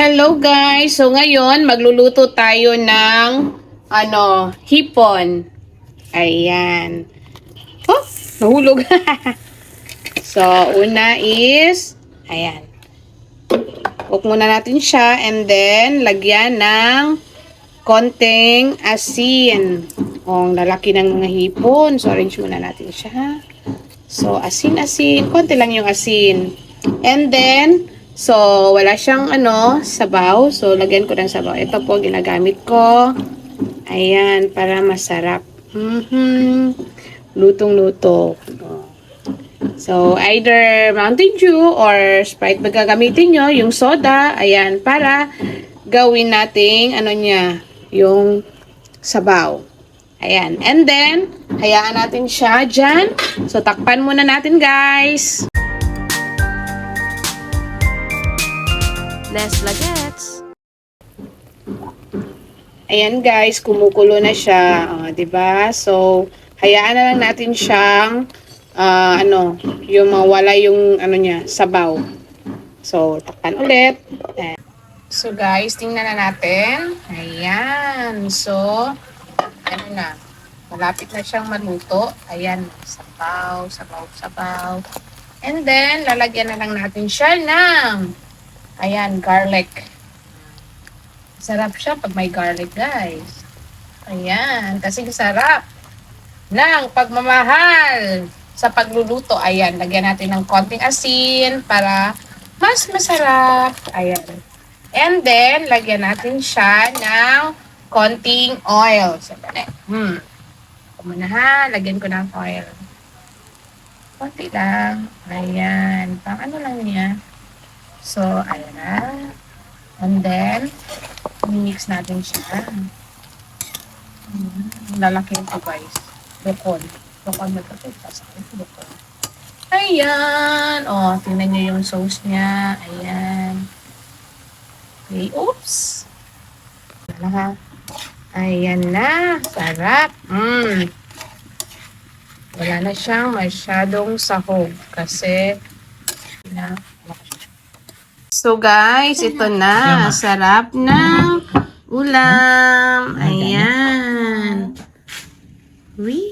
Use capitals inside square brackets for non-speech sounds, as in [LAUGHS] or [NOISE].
Hello guys! So ngayon, magluluto tayo ng ano, hipon. Ayan. Oh, nahulog. [LAUGHS] so, una is, ayan. Cook muna natin siya and then lagyan ng konting asin. O, ang lalaki ng mga hipon. So, arrange muna natin siya. So, asin-asin. Konti lang yung asin. And then, so, wala siyang ano, sabaw. So, lagyan ko ng sabaw. Ito po, ginagamit ko. Ayan, para masarap. Mhm. Lutong-luto. So, either Mountain Dew or Sprite ba gagamitin nyo, yung soda, ayan, para gawin nating, ano niya, yung sabaw. Ayan. And then, hayaan natin siya dyan. So, takpan muna natin, guys. Les Vlogettes. Ayan, guys, kumukulo na siya. O, 'di ba So, hayaan na lang natin siyang, ah, ano, yung mawala yung, ano niya, sabaw. So, takpan ulit. Ayan. So, guys, tingnan na natin. Ayan. So, ano na, malapit na siyang maluto. Ayan, sabaw, sabaw, sabaw. And then, lalagyan na lang natin siya ng, ayan, garlic. Sarap siya pag may garlic, guys. Ayan, kasi sarap ng pagmamahal sa pagluluto. Ayan, lagyan natin ng konting asin para mas masarap. Ayan. And then, lagyan natin siya ng konting oil. Sandali. Hmm. Muna ha. Lagyan ko ng oil. Konti lang. Ayan. Pang ano lang niya. So, ayan na. And then, mix natin siya. Hmm. Lalaki ito guys. Bukol. Bukol na ito. Tapos bukol. Ayan. O, tingnan nyo yung sauce niya. Ayan. Okay, oops. Wala. Ayan na. Sarap. Mm. Wala na siyang masyadong sahog kasi na So guys, ito na. Sarap ng ulam. Ayan. Wee!